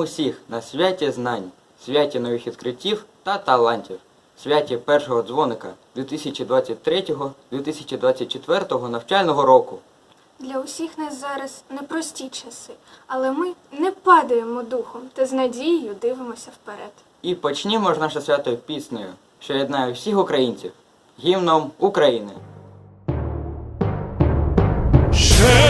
Усіх на святі знань, святі нових відкриттів та талантів, святі першого дзвоника 2023-2024 навчального року. Для усіх нас зараз непрості часи, але ми не падаємо духом та з надією дивимося вперед. І почнімо ж наше свято піснею, що єднає всіх українців гімном України. Ще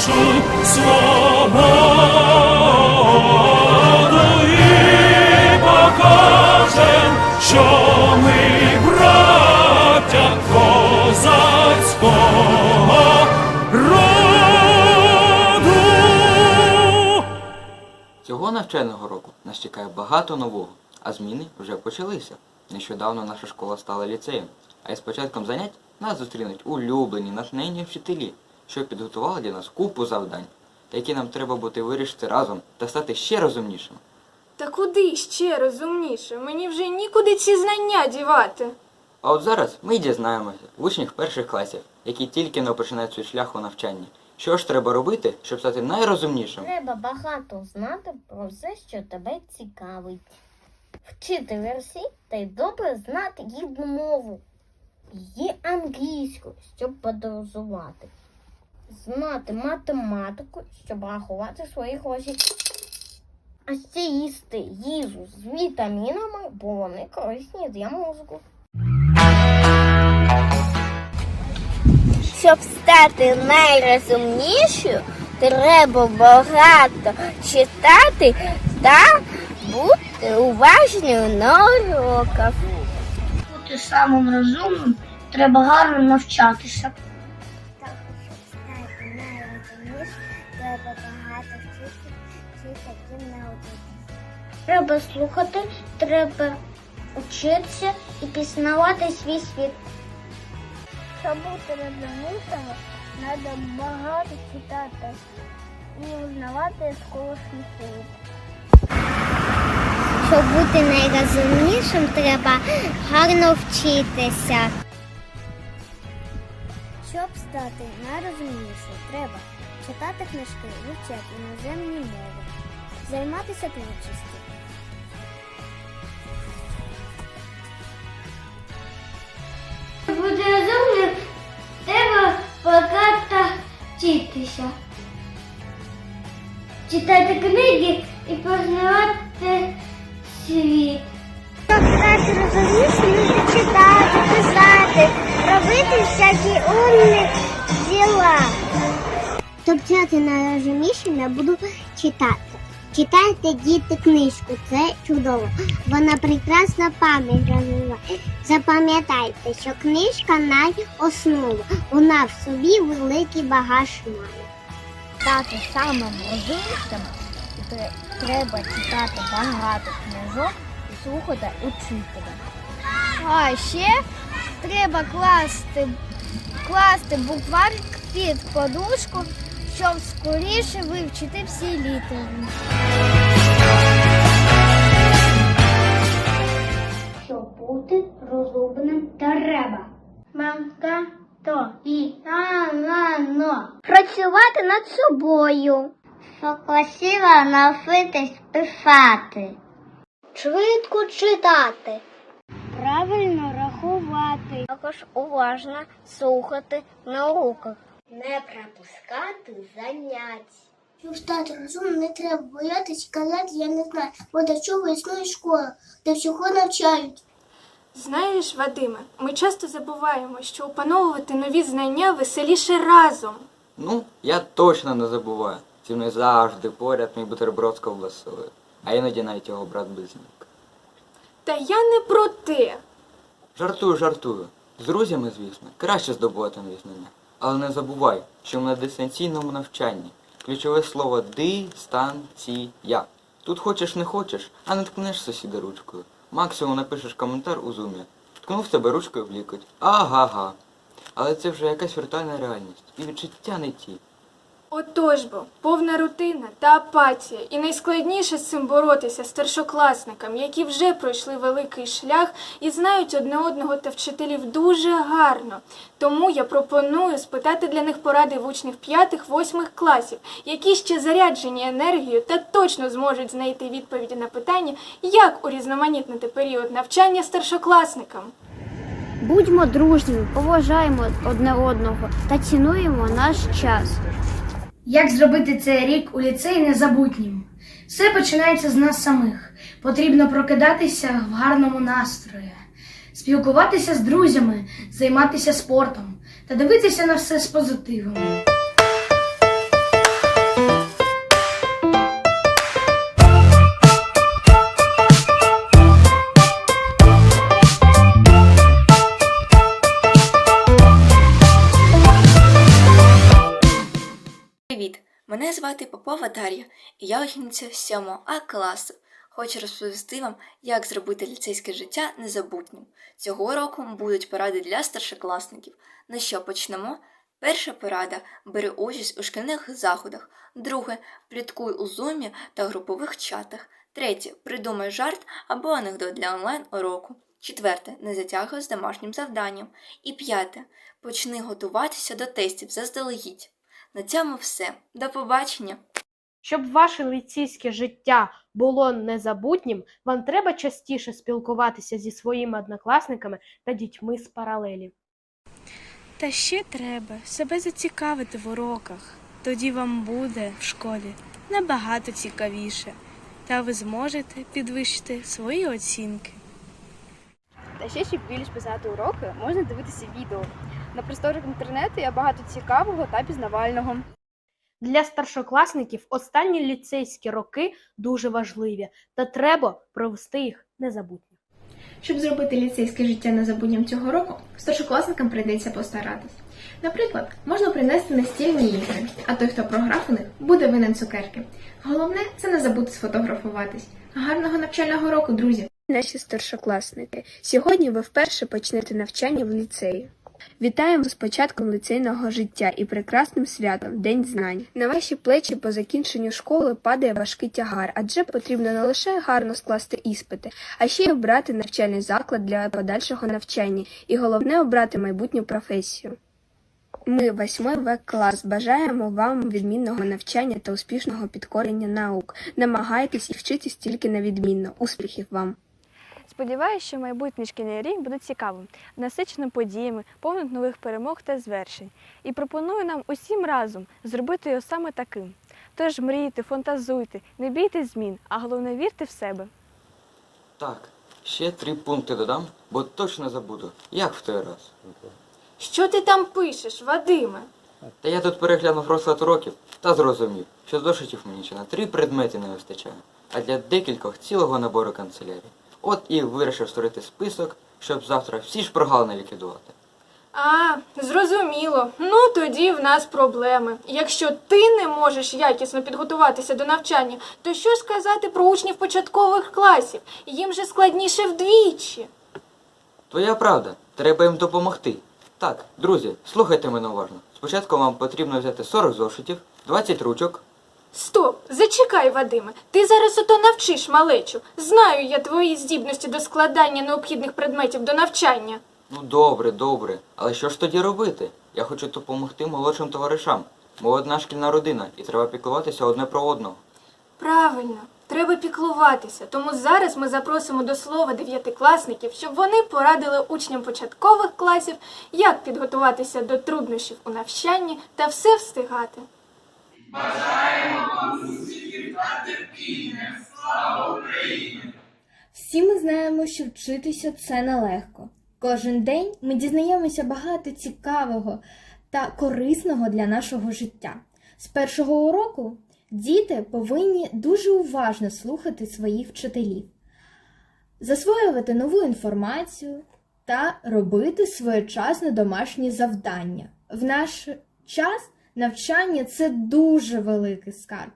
нашу свободу і покажем, що ми браття козацького роду. Цього навчального року нас чекає багато нового, а зміни вже почалися. Нещодавно наша школа стала ліцеєм, а із початком занять нас зустрінуть улюблені натхненні вчителі, що підготували для нас купу завдань, які нам треба бути вирішити разом та стати ще розумнішими. Та куди ще розумніше? Мені вже нікуди ці знання дівати. А от зараз ми й дізнаємося в учнях перших класів, які тільки не починають свій шлях у навчанні. Що ж треба робити, щоб стати найрозумнішим? Треба багато знати про все, що тебе цікавить. Вчити версі та й добре знати рідну мову. Її англійську, щоб подорожувати. Знати математику, щоб рахувати свої гроші. А ще їсти їжу з вітамінами, бо вони корисні для мозку. Щоб стати найрозумнішою, треба багато читати та бути уважною на уроках. бути самим розумним, треба гарно навчатися. Треба слухати, треба вчитися і пізнавати свій світ. Щоб бути розумнішими, треба багато читати і узнавати сколошний світ. Щоб бути найрозумнішим, треба гарно вчитися. Щоб стати найрозумнішим, треба читати книжки, вивчати іноземні мови, займатися творчістю. Вчитися. Читати книги і познавати світ. Стати розумнішим, читати, писати, робити всякі умні діла. Щоб стати на я буду читати. Читайте діти книжку, це чудово. Вона прекрасна пам'ять розвиває. Запам'ятайте, що книжка найоснова. Вона в собі великий багаж має. Стати самим розумнішим тре- треба читати багато книжок і слухати учителя. А ще треба класти, класти букварик під подушку, щоб скоріше вивчити всі літери. Щоб бути розумним, треба. Мамка то і рано. Працювати над собою. Попросила навчитись писати. Швидко читати. Правильно рахувати. Також уважно слухати на уроках. Не пропускати занять. Щоб стати розумним, не треба боятися казати, я не знаю, бо до чого існує школа, де всього навчають. Знаєш, Вадиме, ми часто забуваємо, що опановувати нові знання веселіше разом. Ну, я точно не забуваю. Зі мною завжди поряд мій бутерброд з ковбасою. А іноді навіть його брат близнюк. Та я не про те. Жартую, жартую. З друзями, звісно, краще здобувати нові знання. Але не забувай, що на дистанційному навчанні. Ключове слово дистанція. Тут хочеш не хочеш, а не ткнеш сусіда ручкою. Максимум напишеш коментар у зумі. Ткнув тебе ручкою в лікоть. Ага-га. Але це вже якась віртуальна реальність. І відчуття не ті. Отож бо, повна рутина та апатія. І найскладніше з цим боротися старшокласникам, які вже пройшли великий шлях і знають одне одного та вчителів дуже гарно. Тому я пропоную спитати для них поради в учнів п'ятих-восьмих класів, які ще заряджені енергією та точно зможуть знайти відповіді на питання, як урізноманітнити період навчання старшокласникам. Будьмо дружніми, поважаємо одне одного та цінуємо наш час. Як зробити цей рік у ліцеї незабутнім? Все починається з нас самих. Потрібно прокидатися в гарному настрої, спілкуватися з друзями, займатися спортом та дивитися на все з позитивом. Привіт! Мене звати Попова Дар'я, і я учениця 7 А класу. Хочу розповісти вам, як зробити ліцейське життя незабутнім. Цього року будуть поради для старшокласників. На що почнемо? Перша порада бери участь у шкільних заходах. Друге пліткуй у зумі та групових чатах. Третє придумай жарт або анекдот для онлайн уроку. Четверте не затягуй з домашнім завданням. І п'яте почни готуватися до тестів заздалегідь. На цьому все. До побачення! Щоб ваше лицейське життя було незабутнім, вам треба частіше спілкуватися зі своїми однокласниками та дітьми з паралелі. Та ще треба себе зацікавити в уроках. Тоді вам буде в школі набагато цікавіше, та ви зможете підвищити свої оцінки. Та ще, щоб більш писати уроки, можна дивитися відео. На просторах інтернету є багато цікавого та пізнавального. Для старшокласників останні ліцейські роки дуже важливі, та треба провести їх незабутньо. Щоб зробити ліцейське життя незабутнім цього року, старшокласникам прийдеться постаратись. Наприклад, можна принести настільні ігри, а той, хто програв у них, буде винен цукерки. Головне це не забути сфотографуватись. Гарного навчального року, друзі! Наші старшокласники, сьогодні ви вперше почнете навчання в ліцеї. Вітаємо з початком ліцейного життя і прекрасним святом День знань. На ваші плечі по закінченню школи падає важкий тягар, адже потрібно не лише гарно скласти іспити, а ще й обрати навчальний заклад для подальшого навчання, і головне обрати майбутню професію. Ми, восьмий В клас, бажаємо вам відмінного навчання та успішного підкорення наук. Намагайтесь і вчитесь тільки на відмінно. Успіхів вам! Сподіваюся, що майбутній шкільний рік буде цікавим, насиченим подіями, повним нових перемог та звершень. І пропоную нам усім разом зробити його саме таким. Тож мрійте, фантазуйте, не бійтесь змін, а головне вірте в себе. Так, ще три пункти додам, бо точно забуду. Як в той раз? Що ти там пишеш, Вадиме? Та я тут переглянув розклад уроків та зрозумів, що зошитів мені ще на три предмети не вистачає, а для декількох цілого набору канцелярії. От і вирішив створити список, щоб завтра всі ж прогалини ліквідувати. А, зрозуміло. Ну тоді в нас проблеми. Якщо ти не можеш якісно підготуватися до навчання, то що сказати про учнів початкових класів? Їм же складніше вдвічі. Твоя правда, треба їм допомогти. Так, друзі, слухайте мене уважно. Спочатку вам потрібно взяти 40 зошитів, 20 ручок. Стоп, зачекай, Вадиме. Ти зараз ото навчиш малечу. Знаю я твої здібності до складання необхідних предметів до навчання. Ну добре, добре. Але що ж тоді робити? Я хочу допомогти молодшим товаришам. Ми одна шкільна родина, і треба піклуватися одне про одного. Правильно, треба піклуватися. Тому зараз ми запросимо до слова дев'ятикласників, щоб вони порадили учням початкових класів, як підготуватися до труднощів у навчанні та все встигати. Всі ми знаємо, що вчитися це нелегко. Кожен день ми дізнаємося багато цікавого та корисного для нашого життя. З першого уроку діти повинні дуже уважно слухати своїх вчителів, засвоювати нову інформацію та робити своєчасно домашні завдання. В наш час навчання це дуже великий скарб,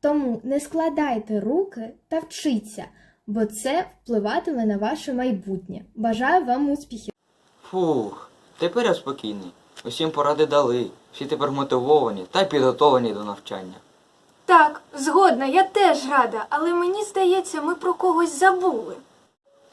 тому не складайте руки та вчіться бо це впливатиме на ваше майбутнє. Бажаю вам успіхів! Фух, тепер я спокійний. Усім поради дали, всі тепер мотивовані та підготовлені до навчання. Так, згодна, я теж рада, але мені здається, ми про когось забули.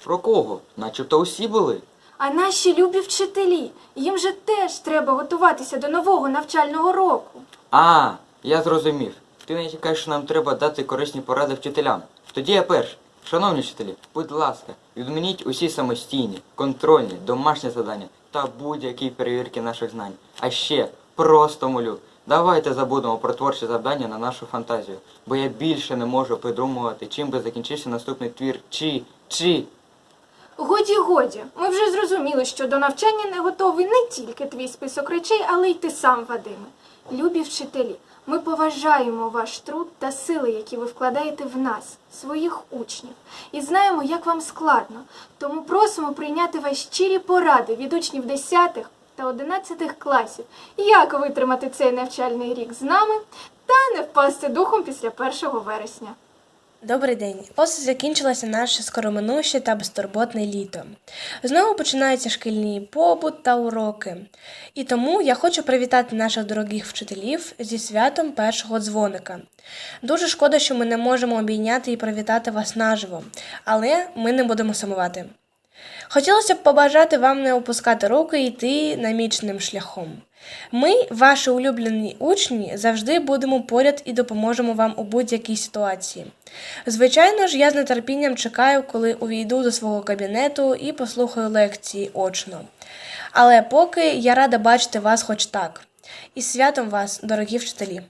Про кого? Начебто усі були. А наші любі вчителі, їм же теж треба готуватися до нового навчального року. А, я зрозумів. Ти не чекаєш, що нам треба дати корисні поради вчителям. Тоді я перший. Шановні вчителі, будь ласка, відмініть усі самостійні, контрольні, домашні завдання та будь-які перевірки наших знань. А ще просто молю, давайте забудемо про творчі завдання на нашу фантазію, бо я більше не можу придумувати, чим би закінчився наступний твір чи чи. Годі, годі, ми вже зрозуміли, що до навчання не готовий не тільки твій список речей, але й ти сам, Вадиме. Любі вчителі, ми поважаємо ваш труд та сили, які ви вкладаєте в нас, своїх учнів, і знаємо, як вам складно. Тому просимо прийняти ваші щирі поради від учнів 10 та 11 класів, як витримати цей навчальний рік з нами та не впасти духом після 1 вересня. Добрий день. Ось закінчилося наше скороминуще та безтурботне літо. Знову починаються шкільні побут та уроки. І тому я хочу привітати наших дорогих вчителів зі святом першого дзвоника. Дуже шкода, що ми не можемо обійняти і привітати вас наживо, але ми не будемо сумувати. Хотілося б побажати вам не опускати руки і йти наміченим шляхом. Ми, ваші улюблені учні, завжди будемо поряд і допоможемо вам у будь-якій ситуації. Звичайно ж, я з нетерпінням чекаю, коли увійду до свого кабінету і послухаю лекції очно. Але поки я рада бачити вас хоч так. І святом вас, дорогі вчителі!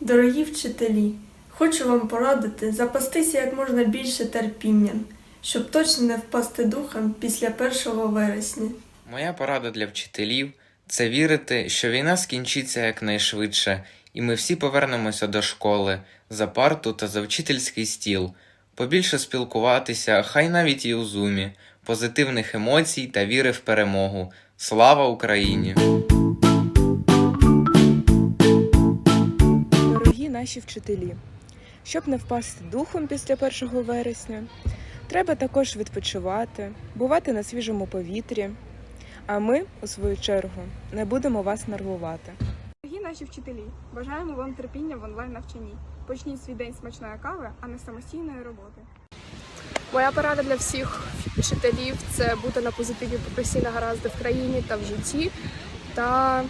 Дорогі вчителі, хочу вам порадити запастися як можна більше терпінням, щоб точно не впасти духом після 1 вересня. Моя порада для вчителів це вірити, що війна скінчиться якнайшвидше, і ми всі повернемося до школи за парту та за вчительський стіл, побільше спілкуватися, хай навіть і у зумі, позитивних емоцій та віри в перемогу. Слава Україні! Дорогі наші вчителі, щоб не впасти духом після 1 вересня, треба також відпочивати, бувати на свіжому повітрі. А ми, у свою чергу, не будемо вас нервувати. Дорогі наші вчителі, бажаємо вам терпіння в онлайн навчанні. Почніть свій день смачної кави, а не самостійної роботи. Моя порада для всіх вчителів це бути на позитиві попри всі негаразди в країні та в житті, та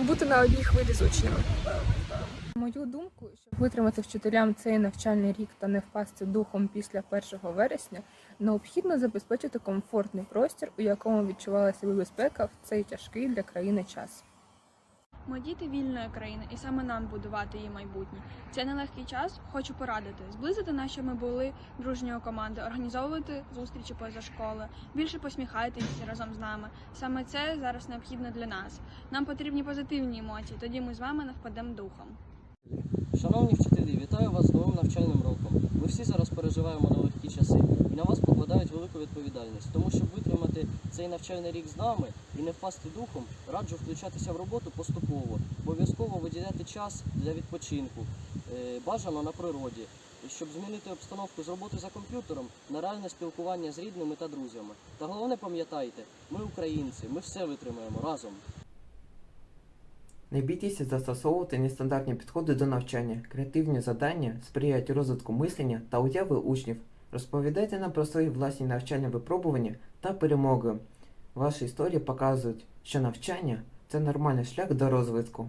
бути на одній хвилі з учнями. Мою думку, щоб витримати вчителям цей навчальний рік та не впасти духом після 1 вересня, необхідно забезпечити комфортний простір, у якому відчувала себе безпека в цей тяжкий для країни час. Ми діти вільної країни, і саме нам будувати її майбутнє. Це нелегкий час. Хочу порадити зблизити щоб ми були дружньою командою, організовувати зустрічі поза школи, більше посміхайтеся разом з нами. Саме це зараз необхідно для нас. Нам потрібні позитивні емоції. Тоді ми з вами не впадемо духом. Шановні вчителі, вітаю вас з новим навчальним роком. Ми всі зараз переживаємо нелегкі часи і на вас покладають велику відповідальність. Тому щоб витримати цей навчальний рік з нами і не впасти духом, раджу включатися в роботу поступово, обов'язково виділяти час для відпочинку, е, бажано на природі, щоб змінити обстановку з роботи за комп'ютером на реальне спілкування з рідними та друзями. Та головне пам'ятайте, ми українці, ми все витримаємо разом. Не бійтеся застосовувати нестандартні підходи до навчання. Креативні завдання сприяють розвитку мислення та уяви учнів. Розповідайте нам про свої власні навчальні випробування та перемоги. Ваші історії показують, що навчання це нормальний шлях до розвитку.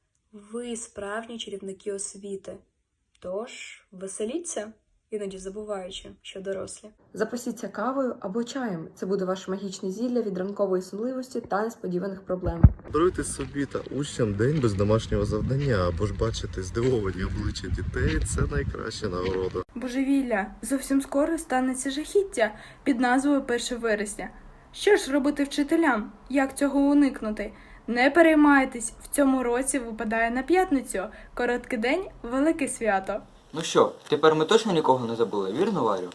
ви справжні чарівники освіти. Тож веселіться, іноді забуваючи, що дорослі. Запасіться кавою або чаєм. Це буде ваше магічне зілля від ранкової сонливості та несподіваних проблем. Даруйте собі та учням день без домашнього завдання, або ж бачити здивовані обличчя дітей це найкраща нагорода. Божевілля, зовсім скоро станеться жахіття під назвою 1 вересня. Що ж робити вчителям? Як цього уникнути? Не переймайтесь, в цьому році випадає на п'ятницю. Короткий день велике свято. Ну що, тепер ми точно нікого не забули, вірно, Варю?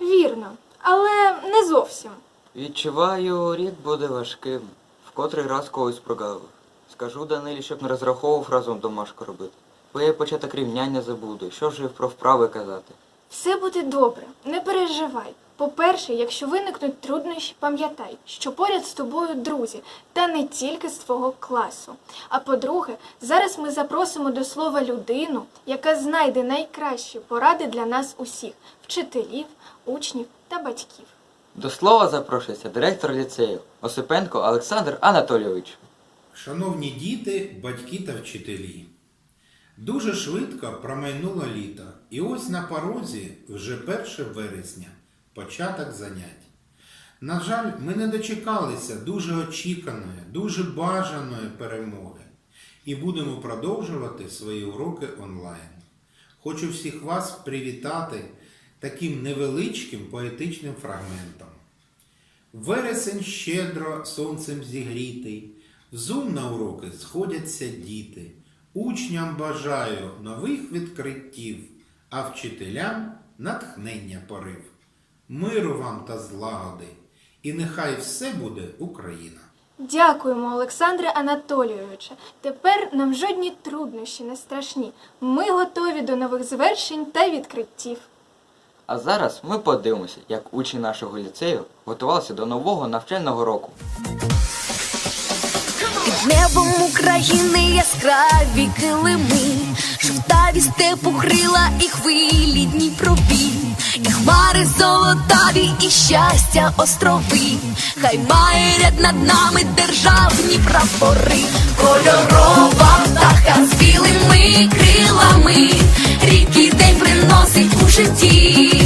Вірно, але не зовсім. Відчуваю, рік буде важким. В котрий раз когось прогавив. Скажу Данилі, щоб не розраховував разом домашку робити. Бо я початок рівняння забуду. Що ж і про вправи казати? Все буде добре, не переживай. По-перше, якщо виникнуть труднощі, пам'ятай, що поряд з тобою друзі, та не тільки з твого класу. А по-друге, зараз ми запросимо до слова людину, яка знайде найкращі поради для нас усіх вчителів, учнів та батьків. До слова запрошується директор ліцею Осипенко Олександр Анатолійович. Шановні діти, батьки та вчителі, дуже швидко промайнуло літо, і ось на порозі вже 1 вересня, початок занять. На жаль, ми не дочекалися дуже очіканої, дуже бажаної перемоги і будемо продовжувати свої уроки онлайн. Хочу всіх вас привітати таким невеличким поетичним фрагментом. Вересень щедро сонцем зігрітий, зум на уроки сходяться діти. Учням бажаю нових відкриттів, а вчителям натхнення порив. Миру вам та злагоди, і нехай все буде Україна. Дякуємо, Олександре Анатолійовичу. Тепер нам жодні труднощі не страшні. Ми готові до нових звершень та відкриттів. А зараз ми подивимося, як учні нашого ліцею готувалися до нового навчального року. Під небом України яскраві килими, жовтаві степу крила і хвилі дні Дніпрові, і хмари золотаві, і щастя острови, хай має ряд над нами державні прапори, кольорова птаха з білими крилами, рідкий день приносить у житті,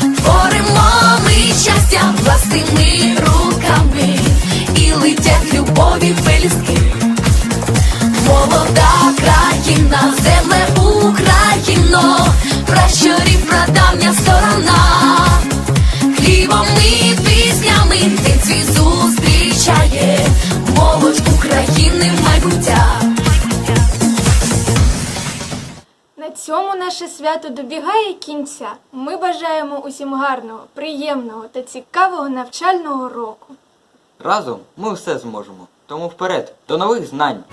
творимо ми щастя власними руками. І летять любові пелюстки. Цьому наше свято добігає кінця. Ми бажаємо усім гарного, приємного та цікавого навчального року. Разом ми все зможемо. Тому вперед, до нових знань!